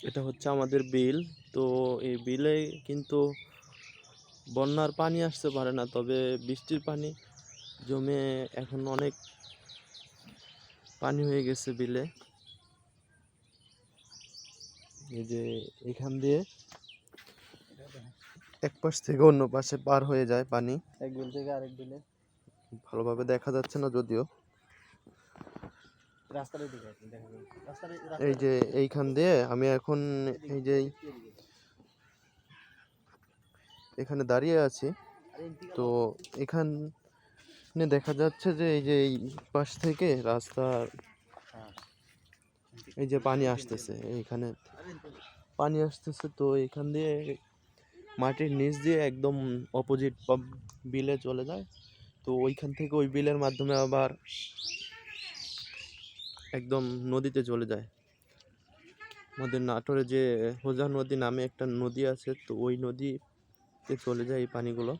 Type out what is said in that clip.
এটা হচ্ছে আমাদের বিল। তো এই বিলে কিন্তু বন্যার পানি আসতে পারে না তবে বৃষ্টির পানি জমে এখন অনেক পানি হয়ে গেছে বিলে। এই যে এখান দিয়ে এক পাশ থেকে অন্য পাশে পার হয়ে যায় পানি। এক বিল থেকে আরেক বিলে। ভালোভাবে দেখা যাচ্ছে না যদিও। রাস্তার দিকে এই যে এইখান দিয়ে আমি এখন এই যে এখানে দাঁড়িয়ে আছি। তো এখানে দেখা যাচ্ছে যে এই যে এই পাশ থেকে রাস্তার এই যে পানি আসতেছে এইখানে পানি আসতেছে। তো এখান দিয়ে মাটির নিচ দিয়ে একদম অপোজিট বিলে চলে যায়। তো ওইখান থেকে ওই বিলের মাধ্যমে আবার একদম নদীতে চলে যায়। আমাদের নাটোরে যে হোজা নদী নামে একটা নদী আছে, তো ওই নদীতে চলে যায় এই পানিগুলো।